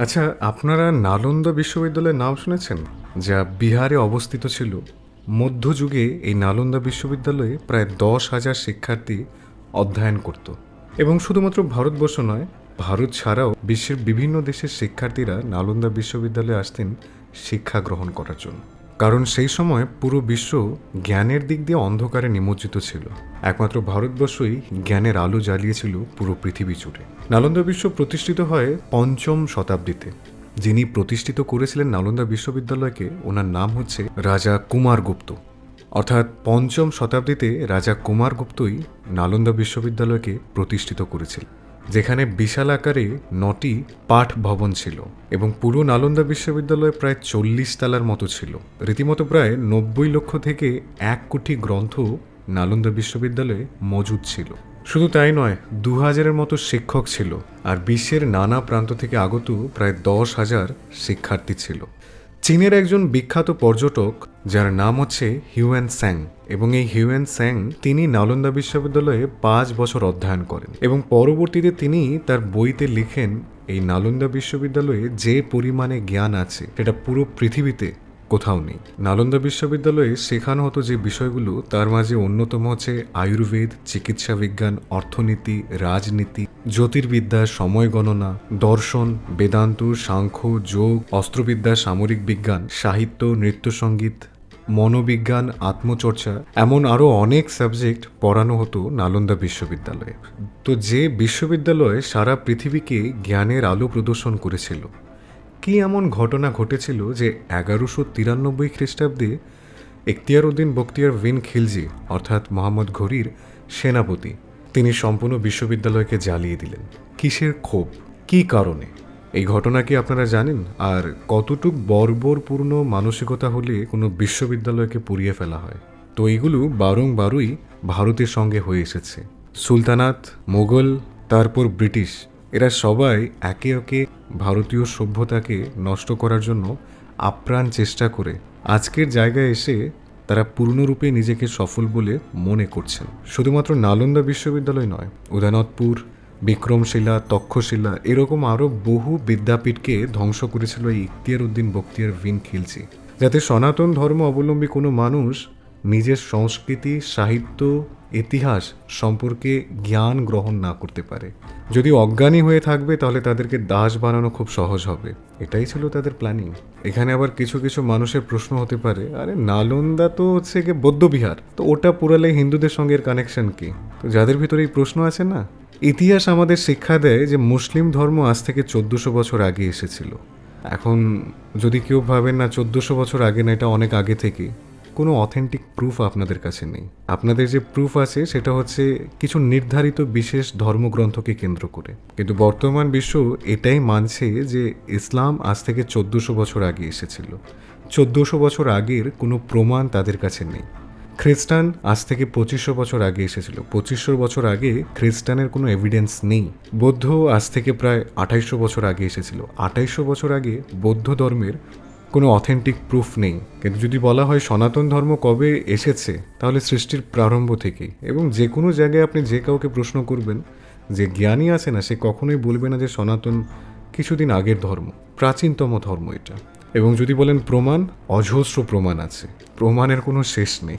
আচ্ছা আপনারা নালন্দা বিশ্ববিদ্যালয়ের নাম শুনেছেন? যা বিহারে অবস্থিত ছিল। মধ্যযুগে এই নালন্দা বিশ্ববিদ্যালয়ে প্রায় দশ হাজার শিক্ষার্থী অধ্যয়ন করত। এবং শুধুমাত্র ভারতবর্ষ নয়, ভারত ছাড়াও বিশ্বের বিভিন্ন দেশের শিক্ষার্থীরা নালন্দা বিশ্ববিদ্যালয়ে আসতেন শিক্ষা গ্রহণ করার জন্য। কারণ সেই সময় পুরো বিশ্ব জ্ঞানের দিক দিয়ে অন্ধকারে নিমজ্জিত ছিল। একমাত্র ভারতবর্ষই জ্ঞানের আলো জ্বালিয়েছিল পুরো পৃথিবী জুড়ে। নালন্দা বিশ্ব প্রতিষ্ঠিত হয় পঞ্চম শতাব্দীতে। যিনি প্রতিষ্ঠিত করেছিলেন নালন্দা বিশ্ববিদ্যালয়কে, ওনার নাম হচ্ছে রাজা কুমারগুপ্ত অর্থাৎ পঞ্চম শতাব্দীতে রাজা কুমারগুপ্তই নালন্দা বিশ্ববিদ্যালয়কে প্রতিষ্ঠিত করেছিল যেখানে বিশাল আকারে নটি পাঠ ভবন ছিল এবং পুরো নালন্দা বিশ্ববিদ্যালয় প্রায় চল্লিশ তালার মতো ছিল। রীতিমতো প্রায় নব্বই লক্ষ থেকে এক কোটি গ্রন্থ নালন্দা বিশ্ববিদ্যালয়ে মজুদ ছিল। শুধু তাই নয় দু হাজারের মতো শিক্ষক ছিল আর বিশ্বের নানা প্রান্ত থেকে আগত প্রায় দশ হাজার শিক্ষার্থী ছিল। চীনের একজন বিখ্যাত পর্যটক, যার নাম হচ্ছে হিউয়েন স্যাং এবং এই হিউয়েন স্যাং তিনি নালন্দা বিশ্ববিদ্যালয়ে পাঁচ বছর অধ্যয়ন করেন এবং পরবর্তীতে তিনি তার বইতে লিখেন, এই নালন্দা বিশ্ববিদ্যালয়ে যে পরিমাণে জ্ঞান আছে, সেটা পুরো পৃথিবীতে কোথাও নেই। নালন্দা বিশ্ববিদ্যালয়ে শেখানো হতো যে বিষয়গুলো, তার মাঝে অন্যতম হচ্ছে আয়ুর্বেদ, চিকিৎসা বিজ্ঞান, অর্থনীতি, রাজনীতি, জ্যোতির্বিদ্যা, সময় গণনা, দর্শন, বেদান্ত, সাংখ্য, যোগ, অস্ত্রবিদ্যা, সামরিক বিজ্ঞান, সাহিত্য, নৃত্যসঙ্গীত, মনোবিজ্ঞান, আত্মচর্চা, এমন আরও অনেক সাবজেক্ট পড়ানো হতো নালন্দা বিশ্ববিদ্যালয়ে। তো যে বিশ্ববিদ্যালয় সারা পৃথিবীকে জ্ঞানের আলো প্রদর্শন করেছিল কি এমন ঘটনা ঘটেছিল যে এগারোশো তিরানব্বই খ্রিস্টাব্দে এখতিয়ার উদ্দিন বখতিয়ার ভিন খিলজি, অর্থাৎ মোহাম্মদ ঘড়ির সেনাপতি, তিনি সম্পূর্ণ বিশ্ববিদ্যালয়কে জ্বালিয়ে দিলেন? কিসের ক্ষোভ? কি কারণে? এই ঘটনা কি আপনারা জানেন? আর কতটুক বর্বরপূর্ণ মানসিকতা হলে কোনো বিশ্ববিদ্যালয়কে পুড়িয়ে ফেলা হয়? তো এইগুলো বারংবারই ভারতের সঙ্গে হয়ে এসেছে। সুলতানাত, মোগল, তারপর ব্রিটিশ এরা সবাই একে একে ভারতীয় সভ্যতাকে নষ্ট করার জন্য আপ্রাণ চেষ্টা করে আজকের জায়গায় এসে তারা পূর্ণরূপে নিজেকে সফল বলে মনে করছেন। শুধুমাত্র নালন্দা বিশ্ববিদ্যালয় নয় উদয়নতপুর বিক্রমশিলা, তক্ষশিলা এরকম আরও বহু বিদ্যাপীঠকে ধ্বংস করেছিল এই ইখতিয়ার উদ্দিন বক্তিয়ার ভিন খিলজি। যাতে সনাতন ধর্ম অবলম্বী কোনো মানুষ নিজের সংস্কৃতি, সাহিত্য ইতিহাস সম্পর্কে জ্ঞান গ্রহণ না করতে পারে। যদি অজ্ঞানী হয়ে থাকবে, তাহলে তাদেরকে দাস বানানো খুব সহজ হবে। এটাই ছিল তাদের প্ল্যানিং এখানে আবার কিছু কিছু মানুষের প্রশ্ন হতে পারে, আরে, নালন্দা তো হচ্ছে গিয়ে বৌদ্ধবিহার তো ওটা পুরালে হিন্দুদের সঙ্গে এর কানেকশন কি? তো যাদের ভিতরে এই প্রশ্ন আছে না, ইতিহাস আমাদের শিক্ষা দেয় যে মুসলিম ধর্ম আজ থেকে চোদ্দোশো বছর আগে এসেছিল। এখন যদি কেউ ভাবেন না, চোদ্দোশো বছর আগে না, এটা অনেক আগে থেকে কোনো অথেন্টিক প্রুফ আপনাদের কাছে নেই। আপনাদের যে প্রুফ আছে, সেটা হচ্ছে কিছু নির্ধারিত বিশেষ ধর্মগ্রন্থকে কেন্দ্র করে। কিন্তু বর্তমান বিশ্ব এটাই মানছে যে ইসলাম আজ থেকে চোদ্দশো বছর আগে এসেছিল। চোদ্দশো বছর আগের কোনো প্রমাণ তাদের কাছে নেই। খ্রিস্টান আজ থেকে পঁচিশশো বছর আগে এসেছিল। পঁচিশশো বছর আগে খ্রিস্টানের কোনো এভিডেন্স নেই। বৌদ্ধ আজ থেকে প্রায় আঠাইশশো বছর আগে এসেছিল। আঠাইশশো বছর আগে বৌদ্ধ ধর্মের কোনো অথেন্টিক প্রুফ নেই। কিন্তু যদি বলা হয় সনাতন ধর্ম কবে এসেছে, তাহলে সৃষ্টির প্রারম্ভ থেকেই। এবং যে কোনো জায়গায় আপনি যে কাউকে প্রশ্ন করবেন, যে জ্ঞানী আছে না, সে কখনোই বলবে না যে সনাতন কিছুদিন আগের ধর্ম, প্রাচীনতম ধর্ম এটা। এবং যদি বলেন প্রমাণ, অজস্র প্রমাণ আছে। প্রমাণের কোনো শেষ নেই।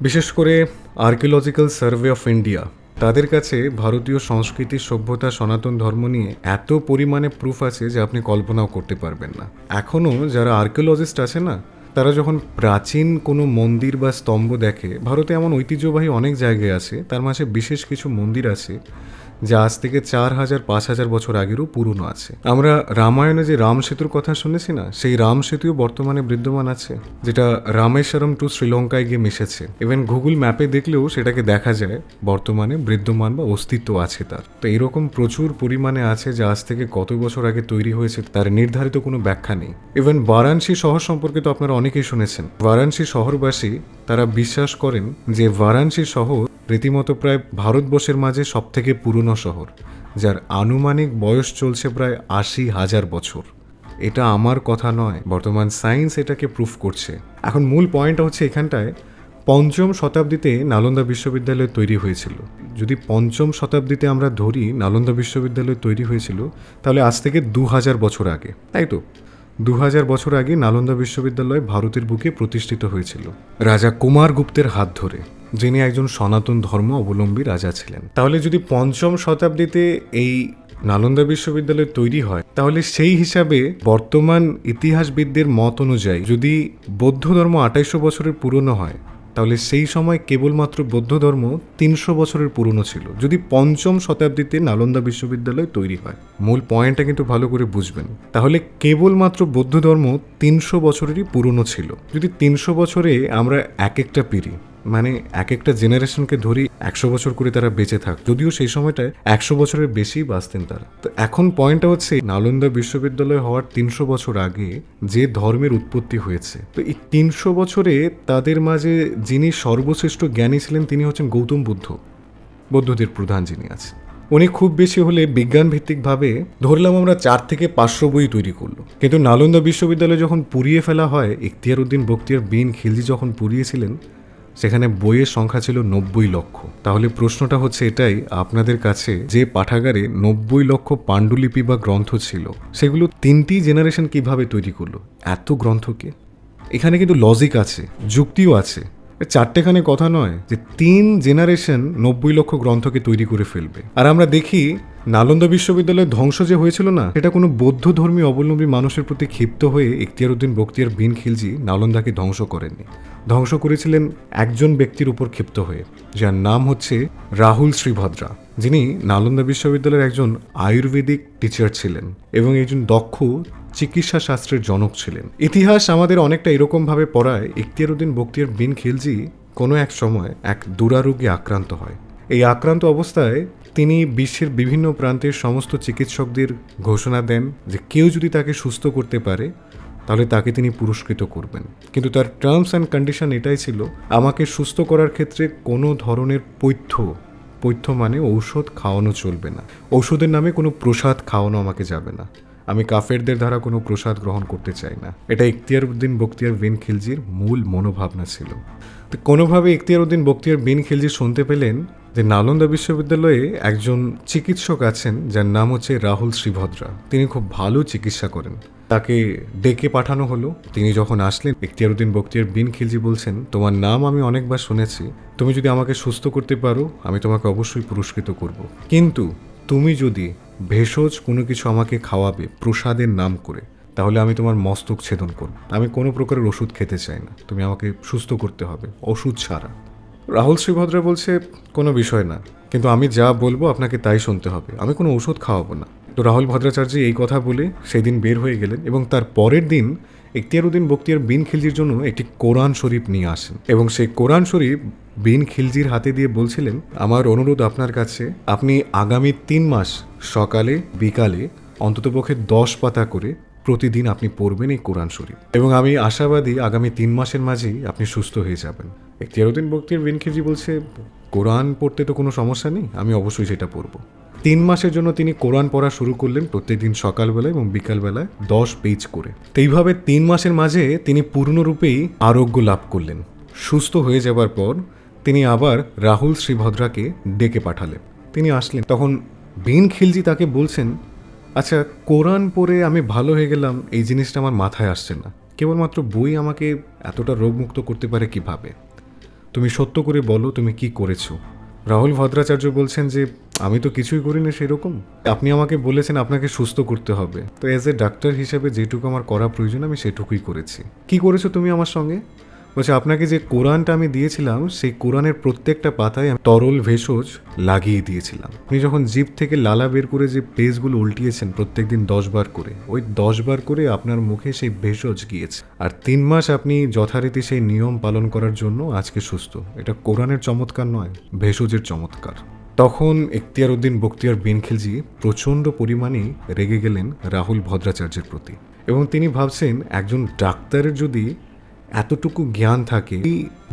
বিশেষ করে আর্কিওলজিক্যাল সার্ভে অফ ইন্ডিয়া তাদের কাছে ভারতীয় সংস্কৃতি সভ্যতা, সনাতন ধর্ম নিয়ে এত পরিমাণে প্রুফ আছে যে আপনি কল্পনাও করতে পারবেন না। এখনও যারা আর্কিওলজিস্ট আছে না, তারা যখন প্রাচীন কোনো মন্দির বা স্তম্ভ দেখে, ভারতে এমন ঐতিহ্যবাহী অনেক জায়গায় আছে, তার মাঝে বিশেষ কিছু মন্দির আছে যা আজ থেকে চার হাজার, পাঁচ হাজার বছর আগেরও পুরনো আছে। আমরা রামায়ণে যে রাম সেতুর কথা শুনেছি না, সেই রাম সেতুও বর্তমানে বিদ্যমান আছে, যেটা রামেশ্বরম টু শ্রীলঙ্কায় গিয়ে মিশেছে। ইভেন গুগল ম্যাপে দেখলেও সেটাকে দেখা যায়, বর্তমানে বিদ্যমান বা অস্তিত্ব আছে তার। তো এরকম প্রচুর পরিমাণে আছে যা আজ থেকে কত বছর আগে তৈরি হয়েছে, তার নির্ধারিত কোনো ব্যাখ্যা নেই। ইভেন বারাণসী শহর সম্পর্কে তো আপনারা অনেকেই শুনেছেন। বারাণসী শহরবাসী তারা বিশ্বাস করেন যে বারাণসী শহর রীতিমতো প্রায় ভারতবর্ষের মাঝে সবথেকে পুরনো শহর, যার আনুমানিক বয়স চলছে প্রায় আশি হাজার বছর। এটা আমার কথা নয়, বর্তমান সায়েন্স এটাকে প্রুফ করছে। এখন মূল পয়েন্ট হচ্ছে এখানটায় পঞ্চম শতাব্দীতে নালন্দা বিশ্ববিদ্যালয় তৈরি হয়েছিল। যদি পঞ্চম শতাব্দীতে আমরা ধরি নালন্দা বিশ্ববিদ্যালয় তৈরি হয়েছিল, তাহলে আজ থেকে দু হাজার বছর আগে, তাই তো? দু হাজার বছর আগে নালন্দা বিশ্ববিদ্যালয় ভারতের বুকে প্রতিষ্ঠিত হয়েছিল। রাজা কুমার গুপ্তের হাত ধরে, যিনি একজন সনাতন ধর্ম অবলম্বী রাজা ছিলেন। তাহলে যদি পঞ্চম শতাব্দীতে এই নালন্দা বিশ্ববিদ্যালয় তৈরি হয়, তাহলে সেই হিসাবে বর্তমান ইতিহাসবিদদের মত অনুযায়ী যদি বৌদ্ধ ধর্ম আঠাইশো বছরের পুরনো হয় তাহলে সেই সময় কেবলমাত্র বৌদ্ধ ধর্ম তিনশো বছরের পুরনো ছিল, যদি পঞ্চম শতাব্দীতে নালন্দা বিশ্ববিদ্যালয় তৈরি হয়। মূল পয়েন্টটা কিন্তু ভালো করে বুঝবেন। তাহলে কেবলমাত্র বৌদ্ধ ধর্ম তিনশো বছরেরই পুরনো ছিল। যদি তিনশো বছরে আমরা এক একটা পিড়ি মানে এক একটা জেনারেশনকে ধরি একশো বছর করে তারা বেঁচে থাক। যদিও সেই সময়টায় একশো বছরের বেশি বাঁচতেন তারা। তো এখন পয়েন্টটা হচ্ছে, নালন্দা বিশ্ববিদ্যালয় হওয়ার তিনশো বছর আগে যে ধর্মের উৎপত্তি হয়েছে, তো এই তিনশো বছরে তাদের মাঝে যিনি সর্বশ্রেষ্ঠ জ্ঞানী ছিলেন তিনি হচ্ছেন গৌতম বুদ্ধ, বৌদ্ধদের প্রধান যিনি আছেন। উনি খুব বেশি হলে বিজ্ঞান ভিত্তিকভাবে ধরলাম আমরা চার থেকে পাঁচশো বই তৈরি করল। কিন্তু নালন্দা বিশ্ববিদ্যালয় যখন পুড়িয়ে ফেলা হয় ইখতিয়ার উদ্দিন বখতিয়ার বিন খিলজি যখন পুড়িয়েছিলেন সেখানে বইয়ের সংখ্যা ছিল নব্বই লক্ষ। তাহলে প্রশ্নটা হচ্ছে এটাই, আপনাদের কাছে যে পাঠাগারে নব্বই লক্ষ পাণ্ডুলিপি বা গ্রন্থ ছিল, সেগুলো তিনটি জেনারেশন কীভাবে তৈরি করল? এত গ্রন্থকে এখানে কিন্তু লজিক আছে, যুক্তিও আছে। চারটেখানে কথা নয় যে তিন জেনারেশন নব্বই লক্ষ গ্রন্থকে তৈরি করে ফেলবে। আর আমরা দেখি নালন্দা বিশ্ববিদ্যালয়ের ধ্বংস যে হয়েছিল না, সেটা কোনো বৌদ্ধ ধর্মী অবলম্বী মানুষের প্রতি ক্ষিপ্ত হয়ে ইখতিয়ার উদ্দিন বখতিয়ার বিন খিলজি নালন্দাকে ধ্বংস করেননি। ধ্বংস করেছিলেন একজন ব্যক্তির উপর ক্ষিপ্ত হয়ে, যার নাম হচ্ছে রাহুল শ্রীভদ্রা। যিনি নালন্দা বিশ্ববিদ্যালয়ের একজন আয়ুর্বেদিক টিচার ছিলেন এবং একজন দক্ষ চিকিৎসা শাস্ত্রের জনক ছিলেন। ইতিহাস আমাদের অনেকটা এরকমভাবে পড়ায় ইখতিয়ার উদ্দিন বখতিয়ার বিন খিলজি কোনো এক সময় এক দুরারোগ্যে আক্রান্ত হয়। এই আক্রান্ত অবস্থায় তিনি বিশ্বের বিভিন্ন প্রান্তের সমস্ত চিকিৎসকদের ঘোষণা দেন যে কেউ যদি তাকে সুস্থ করতে পারে, তাহলে তাকে তিনি পুরস্কৃত করবেন। কিন্তু তার টার্মস অ্যান্ড কন্ডিশন এটাই ছিল, আমাকে সুস্থ করার ক্ষেত্রে কোনো ধরনের পৈথ্য পৈথ্য মানে ঔষধ খাওয়ানো চলবে না। ঔষধের নামে কোনো প্রসাদ খাওয়ানো আমাকে যাবে না। আমি কাফেরদের দ্বারা কোনো প্রসাদ গ্রহণ করতে চাই না। এটা ইখতিয়ার উদ্দিন বখতিয়ার বিন খিলজির মূল মনোভাবনা ছিল। তো কোনোভাবে ইখতিয়ার উদ্দিন বখতিয়ার বিন খিলজি শুনতে পেলেন যে নালন্দা বিশ্ববিদ্যালয়ে একজন চিকিৎসক আছেন, যার নাম হচ্ছে রাহুল শ্রীভদ্রা। তিনি খুব ভালো চিকিৎসা করেন। তাকে ডেকে পাঠানো হলো। তিনি যখন আসলেন ইখতিয়ার বক্তিয়ার বিন খিলজি বলছেন, তোমার নাম আমি অনেকবার শুনেছি। তুমি যদি আমাকে সুস্থ করতে পারো, আমি তোমাকে অবশ্যই পুরস্কৃত করব। কিন্তু তুমি যদি ভেষজ কোনো কিছু আমাকে খাওয়াবে, প্রসাদের নাম করে, তাহলে আমি তোমার মস্তক ছেদন করব। আমি কোনো প্রকারের ওষুধ খেতে চাই না। তুমি আমাকে সুস্থ করতে হবে। ওষুধ ছাড়া। রাহুল শ্রীভদ্রা বলছে, কোনো বিষয় না। কিন্তু আমি যা বলব আপনাকে তাই শুনতে হবে। আমি কোনো ওষুধ খাওয়াবো না। তো রাহুল ভদ্রাচার্য এই কথা বলে সেই দিন বের হয়ে গেলেন এবং তার পরের দিন ইখতিয়ার উদ্দিন বখতিয়ার বিন খিলজির জন্য একটি কোরআন শরীফ নিয়ে আসেন। এবং সেই কোরআন শরীফ বিন খিলজির হাতে দিয়ে বলছিলেন, আমার অনুরোধ আপনার কাছে, আপনি আগামী তিন মাস সকালে, বিকালে অন্ততপক্ষে দশ পাতা করে প্রতিদিন আপনি পড়বেন এই কোরআন শরীফ। এবং আমি আশাবাদী আগামী তিন মাসের মাঝেই আপনি সুস্থ হয়ে যাবেন। ইখতিয়ারউদ্দিন বক্তির বিনখিজি বলছে, কোরআন পড়তে তো কোনো সমস্যা নেই, আমি অবশ্যই সেটা পড়ব। তিন মাসের জন্য তিনি কোরআন পড়া শুরু করলেন প্রত্যেকদিন সকালবেলা এবং বিকালবেলায় দশ পেজ করে। তো এইভাবে তিন মাসের মাঝে তিনি পূর্ণরূপেই আরোগ্য লাভ করলেন। সুস্থ হয়ে যাবার পর তিনি আবার রাহুল শ্রীভদ্রাকে ডেকে পাঠালেন। তিনি আসলেন, তখন বিন খিলজি তাকে বলছেন আচ্ছা কোরআন পড়ে আমি ভালো হয়ে গেলাম, এই জিনিসটা আমার মাথায় আসছে না। কেবলমাত্র বই আমাকে এতটা রোগমুক্ত করতে পারে কীভাবে? তুমি সত্য করে বলো তুমি কি করেছ। রাহুল ভদ্রাচার্য বলছেন যে, আমি তো কিছুই করি না সেরকম। আপনি আমাকে বলেছেন আপনাকে সুস্থ করতে হবে। তো এজ এ ডাক্তার হিসেবে যেটুকু আমার করা প্রয়োজন, আমি সেটুকুই করেছি। কি করেছ তুমি আমার সঙ্গে? বলছে, আপনাকে যে কোরআনটা আমি দিয়েছিলাম, সেই কোরআনের প্রত্যেকটা পাতায় আমি তরল ভেষজ লাগিয়ে দিয়েছিলাম। আপনি যখন জিপ থেকে লালা বের করে যে পেজগুলো উল্টিয়েছেন প্রত্যেকদিন দশ বার করে, ওই দশ বার করে আপনার মুখে সেই ভেষজ গিয়েছে। আর তিন মাস আপনি যথারীতি সেই নিয়ম পালন করার জন্য আজকে সুস্থ। এটা কোরআনের চমৎকার নয়, ভেষজের চমৎকার। তখন এখতিয়ার উদ্দিন বক্তিয়ার বিন খিলজি প্রচণ্ড পরিমাণে রেগে গেলেন রাহুল ভদ্রাচার্যের প্রতি। এবং তিনি ভাবছেন, একজন ডাক্তারের যদি এতটুকু জ্ঞান থাকে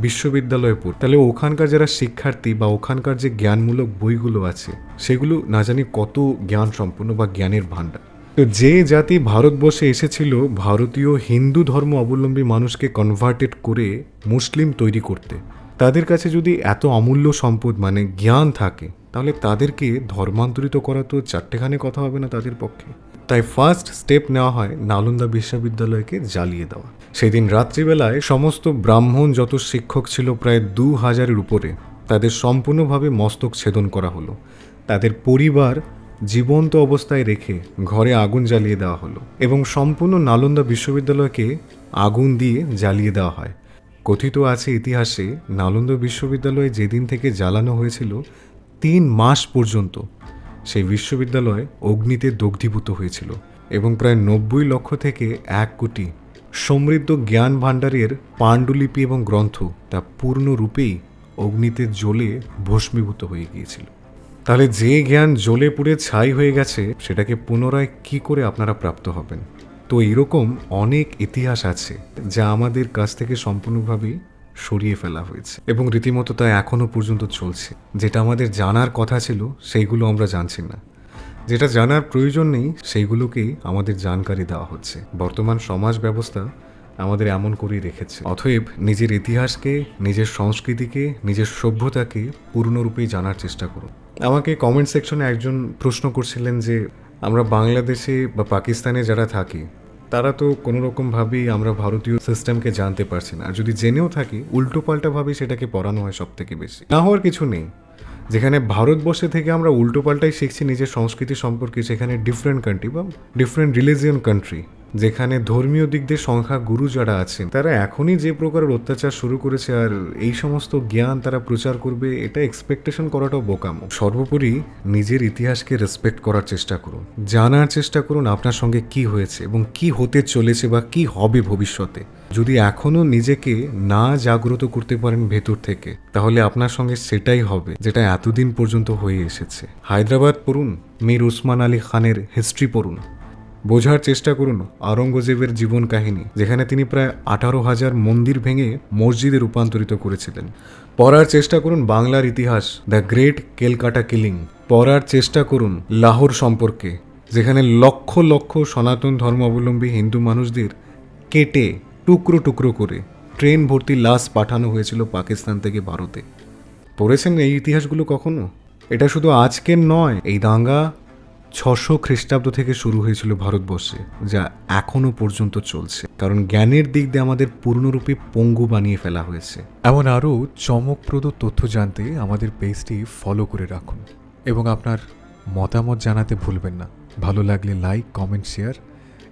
বিশ্ববিদ্যালয়ে পড়ে তাহলে ওখানকার যারা শিক্ষার্থী বা ওখানকার যে জ্ঞানমূলক বইগুলো আছে, সেগুলো না জানি কত জ্ঞান সম্পন্ন বা জ্ঞানের ভাণ্ডার। তো যে জাতি ভারতবর্ষে এসেছিল, ভারতীয় হিন্দু ধর্ম অবলম্বী মানুষকে কনভার্টেড করে মুসলিম তৈরি করতে, তাদের কাছে যদি এত অমূল্য সম্পদ মানে জ্ঞান থাকে, তাহলে তাদেরকে ধর্মান্তরিত করা তো চারটেখানে কথা হবে না তাদের পক্ষে। তাই ফার্স্ট স্টেপ নেওয়া হয় নালন্দা বিশ্ববিদ্যালয়কে জ্বালিয়ে দেওয়া। সেদিন রাত্রিবেলায় সমস্ত ব্রাহ্মণ যত শিক্ষক ছিল প্রায় দু হাজারের উপরে, তাদের সম্পূর্ণভাবে মস্তক ছেদন করা হলো। তাদের পরিবার জীবন্ত অবস্থায় রেখে ঘরে আগুন জ্বালিয়ে দেওয়া হলো এবং সম্পূর্ণ নালন্দা বিশ্ববিদ্যালয়কে আগুন দিয়ে জ্বালিয়ে দেওয়া হয়। কথিত আছে ইতিহাসে নালন্দা বিশ্ববিদ্যালয়ে যেদিন থেকে জ্বালানো হয়েছিল তিন মাস পর্যন্ত, সেই বিশ্ববিদ্যালয় অগ্নিতে দগ্ধীভূত হয়েছিল এবং প্রায় নব্বই লক্ষ থেকে এক কোটি সমৃদ্ধ জ্ঞান ভাণ্ডারের পাণ্ডুলিপি এবং গ্রন্থ তা পূর্ণরূপেই অগ্নিতে জ্বলে ভস্মীভূত হয়ে গিয়েছিল। তাহলে যে জ্ঞান জ্বলে পুড়ে ছাই হয়ে গেছে, সেটাকে পুনরায় কি করে আপনারা প্রাপ্ত হবেন? তো এরকম অনেক ইতিহাস আছে যা আমাদের কাছ থেকে সম্পূর্ণভাবেই সরিয়ে ফেলা হয়েছে এবং রীতিমতো তা এখনও পর্যন্ত চলছে। যেটা আমাদের জানার কথা ছিল, সেইগুলো আমরা জানছি না। যেটা জানার প্রয়োজন নেই, সেইগুলোকেই আমাদের জানকারি দেওয়া হচ্ছে। বর্তমান সমাজ ব্যবস্থা আমাদের এমন করেই রেখেছে। অতএব নিজের ইতিহাসকে, নিজের সংস্কৃতিকে, নিজের সভ্যতাকে পূর্ণরূপে জানার চেষ্টা করুন। আমাকে কমেন্ট সেকশনে একজন প্রশ্ন করছিলেন যে, আমরা বাংলাদেশে বা পাকিস্তানে যারা থাকি, তারা তো কোনো রকমভাবেই আমরা ভারতীয় সিস্টেমকে জানতে পারছি না। আর যদি জেনেও থাকি, উল্টোপাল্টাভাবেই সেটাকে পড়ানো হয় সব থেকে বেশি। না হওয়ার কিছু নেই। যেখানে ভারতবর্ষে থেকে আমরা উল্টোপাল্টাই শিখছি নিজের সংস্কৃতি সম্পর্কে, সেখানে ডিফারেন্ট কান্ট্রি বা ডিফারেন্ট রিলিজিয়ান কান্ট্রি যেখানে ধর্মীয় দিক দিয়ে সংখ্যা গুরু যারা আছেন, তারা এখনই যে প্রকারের অত্যাচার শুরু করেছে আর এই সমস্ত জ্ঞান তারা প্রচার করবে, এটা এক্সপেকটেশন করাটাও বোকামো। সর্বোপরি নিজের ইতিহাসকে রেসপেক্ট করার চেষ্টা করুন। জানার চেষ্টা করুন আপনার সঙ্গে কি হয়েছে এবং কি হতে চলেছে বা কি হবে ভবিষ্যতে। যদি এখনও নিজেকে না জাগ্রত করতে পারেন ভেতর থেকে, তাহলে আপনার সঙ্গে সেটাই হবে যেটা এতদিন পর্যন্ত হয়ে এসেছে। হায়দ্রাবাদ পড়ুন, মীর উসমান আলী খানের হিস্ট্রি পড়ুন। বোঝার চেষ্টা করুন আওরঙ্গজেবের জীবন কাহিনী, যেখানে তিনি প্রায় আঠারো হাজার মন্দির ভেঙে মসজিদে রূপান্তরিত করেছিলেন। পড়ার চেষ্টা করুন বাংলার ইতিহাস, দ্য গ্রেট কেলকাটা কিলিং। পড়ার চেষ্টা করুন লাহোর সম্পর্কে, যেখানে লক্ষ লক্ষ সনাতন ধর্মাবলম্বী হিন্দু মানুষদের কেটে, টুকরো টুকরো করে ট্রেন ভর্তি লাশ পাঠানো হয়েছিল পাকিস্তান থেকে ভারতে। পড়েছেন এই ইতিহাসগুলো কখনো? এটা শুধু আজকের নয়, এই দাঙ্গা ছশো খ্রিস্টাব্দ থেকে শুরু হয়েছিল ভারতবর্ষে, যা এখনও পর্যন্ত চলছে। কারণ জ্ঞানের দিক দিয়ে আমাদের পূর্ণরূপে পঙ্গু বানিয়ে ফেলা হয়েছে। এমন আরও চমকপ্রদ তথ্য জানতে আমাদের পেজটি ফলো করে রাখুন এবং আপনার মতামত জানাতে ভুলবেন না। ভালো লাগলে লাইক, কমেন্ট, শেয়ার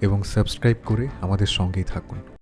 এবং সাবস্ক্রাইব করে আমাদের সঙ্গেই থাকুন।